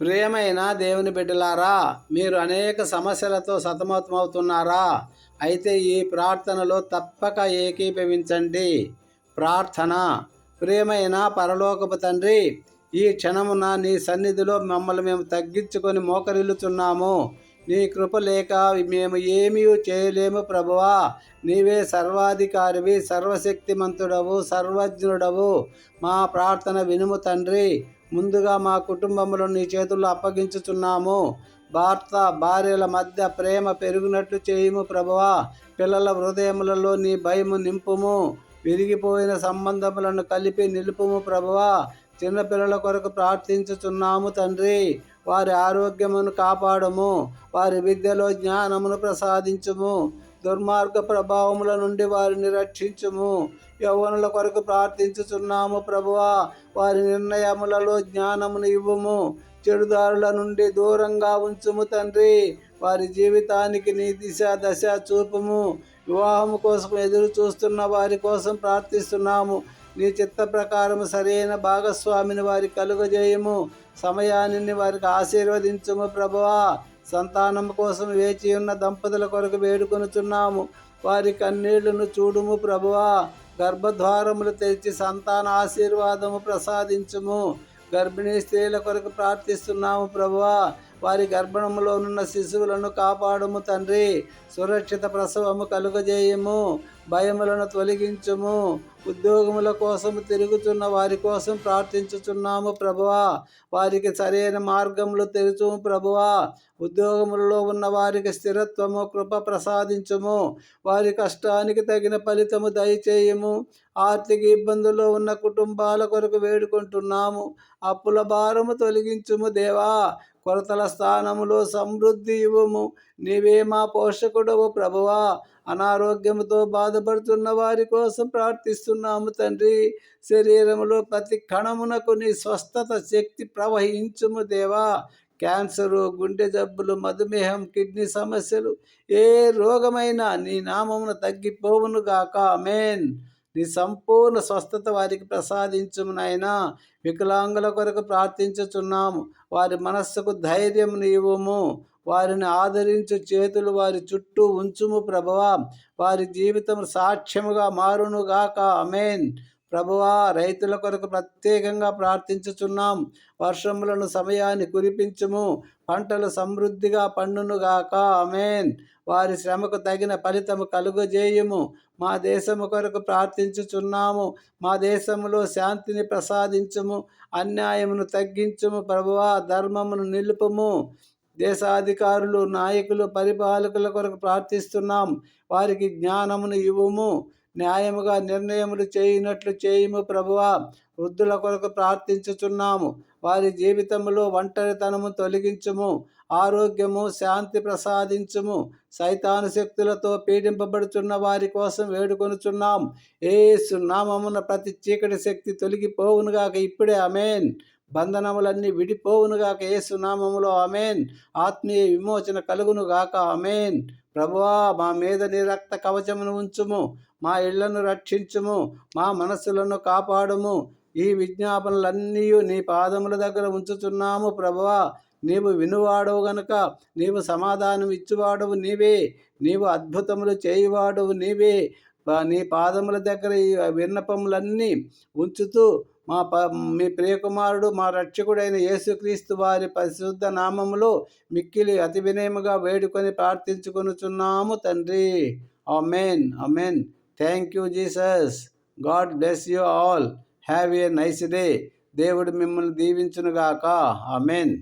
ప్రియమైన దేవుని బిడ్డలారా మీరు అనేక సమస్యలతో సతమతమవుతున్నారా? అయితే ఈ ప్రార్థనలో తప్పక ఏకీభవించండి. ప్రార్థన. ప్రియమైన పరలోకపు తండ్రి ఈ క్షణమున నీ సన్నిధిలో మమ్మల్ని మేము తగ్గించుకొని మోకరిల్లుతున్నాము నీ కృప లేక మేము ఏమీ చేయలేము ప్రభువా. నీవే సర్వాధికారివి సర్వశక్తిమంతుడవు సర్వజ్ఞుడవు. మా ప్రార్థన వినుము తండ్రి. ముందుగా మా కుటుంబంలో నీ చేతుల్లో అప్పగించుచున్నాము. భర్త భార్యల మధ్య ప్రేమ పెరుగునట్లు చేయుము ప్రభువా. పిల్లల హృదయములలో నీ భయము నింపుము. విరిగిపోయిన సంబంధములను కలిపి నిలుపుము ప్రభువా. చిన్నపిల్లల కొరకు ప్రార్థించుచున్నాము తండ్రి. వారి ఆరోగ్యమును కాపాడము. వారి విద్యలో జ్ఞానమును ప్రసాదించుము. దుర్మార్గ ప్రభావముల నుండి వారిని రక్షించుము. యవ్వనుల కొరకు ప్రార్థించుచున్నాము ప్రభువా. వారి నిర్ణయములలో జ్ఞానమును ఇవ్వము. చెడుదారుల నుండి దూరంగా ఉంచుము తండ్రి. వారి జీవితానికి నీ దిశ దశ చూపుము. వివాహము కోసం ఎదురు చూస్తున్న వారి కోసం ప్రార్థిస్తున్నాము. నీ చిత్త ప్రకారము సరైన భాగస్వామిని వారి కలుగజేయము. సమయాన్ని వారికి ఆశీర్వదించుము ప్రభువా. సంతానం కోసం వేచి ఉన్న దంపతుల కొరకు వేడుకొనుచున్నాము. వారి కన్నీళ్ళను చూడుము ప్రభువా. గర్భద్వారములు తెరిచి సంతాన ఆశీర్వాదము ప్రసాదించుము. గర్భిణీ స్త్రీల కొరకు ప్రార్థిస్తున్నాము ప్రభువా. వారి గర్భణములోనున్న శిశువులను కాపాడుము తండ్రి. సురక్షిత ప్రసవము కలుగజేయము. భయములను తొలగించుము. ఉద్యోగముల కోసం తిరుగుతున్న వారి కోసం ప్రార్థించుచున్నాము ప్రభువా. వారికి సరైన మార్గములు తెరుచుము ప్రభువా. ఉద్యోగములలో ఉన్న వారికి స్థిరత్వము కృప ప్రసాదించుము. వారి కష్టానికి తగిన ఫలితము దయచేయము. ఆర్థిక ఇబ్బందుల్లో ఉన్న కుటుంబాల కొరకు వేడుకుంటున్నాము. అప్పుల భారము తొలగించుము దేవా. కొరతల స్థానములో సమృద్ధి ఇవ్వము. నీవే మా పోషకుడవు ప్రభువా. అనారోగ్యముతో బాధపడుతున్న వారి కోసం ప్రార్థిస్తున్నాము తండ్రి. శరీరములో ప్రతి కణమునకు నీ స్వస్థత శక్తి ప్రవహించుము దేవా. క్యాన్సరు గుండె జబ్బులు మధుమేహం కిడ్నీ సమస్యలు ఏ రోగమైనా నీ నామమున తగ్గిపోవును గాక. మేన్ నీ సంపూర్ణ స్వస్థత వారికి ప్రసాదించుము నాయన. వికలాంగుల కొరకు ప్రార్థించుచున్నాము. వారి మనస్సుకు ధైర్యం నీవుము. వారిని ఆదరించు చేతులు వారి చుట్టూ ఉంచుము ప్రభువా. వారి జీవితం సాక్ష్యముగా మారునుగాక. అమేన్ ప్రభువా రైతుల కొరకు ప్రత్యేకంగా ప్రార్థించుచున్నాం. వర్షములను సమయాన్ని కురిపించుము. పంటలు సమృద్ధిగా పండునుగాక. అమేన్ వారి శ్రమకు తగిన ఫలితము కలుగజేయుము. మా దేశము కొరకు ప్రార్థించుచున్నాము. మా దేశములో శాంతిని ప్రసాదించుము. అన్యాయమును తగ్గించుము ప్రభువా. ధర్మమును నిలుపుము. దేశాధికారులు నాయకులు పరిపాలకుల కొరకు ప్రార్థిస్తున్నాం. వారికి జ్ఞానమును ఇవ్వము. న్యాయముగా నిర్ణయములు చేయినట్లు చేయుము ప్రభువా. వృద్ధుల కొరకు ప్రార్థించుచున్నాము. వారి జీవితంలో ఒంటరితనము తొలగించుము. ఆరోగ్యము శాంతి ప్రసాదించుము. సైతాను శక్తులతో పీడింపబడుచున్న వారి కోసం వేడుకొనుచున్నాం. ఏ నామమున ప్రతి చీకటి శక్తి తొలగిపోవునుగాక ఇప్పుడే. అమేన్ బంధనములన్నీ విడిపోవునుగాక ఏసునామములో అమేన్ ఆత్మీయ విమోచన కలుగునుగాక అమేన్ ప్రభువా మా మీద నీ రక్త కవచమును ఉంచుము. మా ఇళ్ళను రక్షించుము. మా మనస్సులను కాపాడుము. ఈ విజ్ఞాపనలన్నీ నీ పాదముల దగ్గర ఉంచుతున్నాము ప్రభువా. నీవు వినువాడవు గనుక నీవు సమాధానం ఇచ్చువాడవు నీవే. నీవు అద్భుతములు చేయువాడవు నీవే. నీ పాదముల దగ్గర ఈ విన్నపములన్నీ ఉంచుతూ మా ప మీ ప్రియకుమారుడు మా రక్షకుడైన యేసుక్రీస్తు వారి పరిశుద్ధ నామములో మిక్కిలి అతి వినయముగా వేడుకొని ప్రార్థించుకొనుచున్నాము తండ్రి. Amen amen thank you Jesus. God bless you all. Have a nice day. దేవుడు మిమ్మల్ని దీవించునుగాక. అమెన్